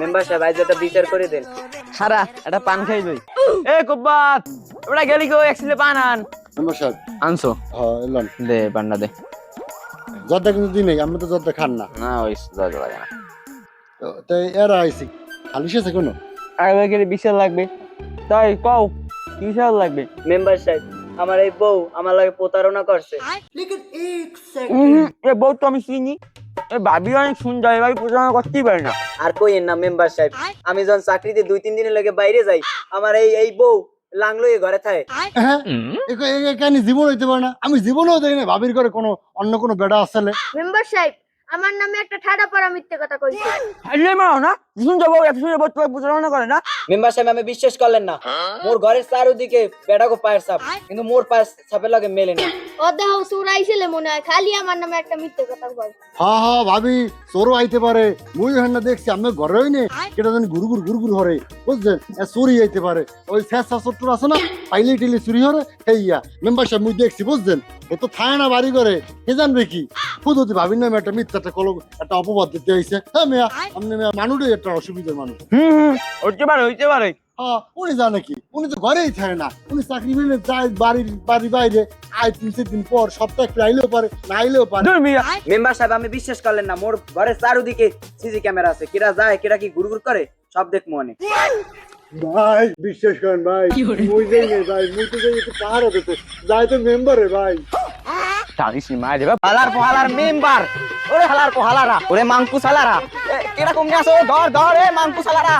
Member সাহেব আজ একটা বিচার করে দেন। সারা একটা পান খাই লই। এ কুব্বাত ওটা গেলি গো একসাথে পান আন। মেম্বার সাহেব আনছো? হ্যাঁ এলাম। দে পান্ডা দে। জর্দা কিন্তু দিই নাই আমরা তো জর্দা খান না। না ওই দরজা লাগে না। তো তাই এরা আইসি খালি শেষে কোনো আর ওই গেলে বিশাল লাগবে। তাই কও কি বিশাল লাগবে? মেম্বার সাহেব আমার এই বউ আমার লাগে প্রতারণা করছে। উহুম, এ বউ তো আমি চিনি। এ ভাবি অনেক সুন্দর এবার প্রচারণা করতেই পারি না আর কই না মেম্বার সাহেব আমি যখন চাকরিতে দুই তিন দিনের লাগে বাইরে যাই আমার এই এই বউ লাংলো এই ঘরে থাকে হ্যাঁ এখানে জীবন হইতে পারে না আমি জীবনও দেই না ভাবির ঘরে কোনো অন্য কোনো বেড়া আসলে মেম্বার সাহেব আমার নামে একটা ঠাডা পড়া মিথ্যে কথা কইছে হাইলে মারো না সুন্দর এত সুন্দর বউ প্রচারণা করে না? মেম্বার সাহেব আমি বিশ্বাস করলেন না। মোর ঘরের চারুদিকে পায়ের সাপ কিন্তু মোর পায়ের সাপের লাগে মেলে না। ও দেহ সুরাইছিলে মনে হয় খালি আমার নামে একটা মিথ্যে কথা কয়। হ্যাঁ হ্যাঁ ভাবি আইতে পারে। মুই হেন দেখছি আমি ঘরে হইনি কেটা জানি গুরু গুরু গুরু গুরু হরে। বুঝছেন? এ চুরি আইতে পারে। ওই আছে না পাইলে টিলে চুরি হরে হেইয়া মেম্বার সাহেব মুই দেখছি বুঝছেন? এ তো থায় না বাড়ি করে কে জানবে কি? ভাবির নামে একটা মিথ্যা একটা কলম একটা অপবাদ দিতে হইছে। হ্যাঁ মেয়া মেয়া মানুষই একটা অসুবিধার মানুষ। হুম হইতে পারে হইতে পারে। হ্যাঁ উনি জানে কি? উনি তো ঘরেই থাকে না। উনি চাকরি মিলে যায় বাড়ির বাড়ি বাইরে। আয় তিন চার দিন পর সপ্তাহে একটু আইলেও পারে না আইলেও পারে। মেম্বার সাহেব আমি বিশ্বাস করলেন না। মোর ঘরের চারুদিকে সিসি ক্যামেরা আছে। কিরা যায় কিরা কি গুড় গুড় করে সব দেখ মনে। ভাই বিশ্বাস করেন ভাই মুই যাই নাই ভাই মুই তো যাই একটু পাহাড় হতে যাই তো মেম্বারে ভাই। জানিস নি মার দেবা হালার পোহালার মেম্বার। ওরে হালার কো হালারা ওরে মাংকু সালারা কীরকম আছো ধর ধর এ মাংকু সালারা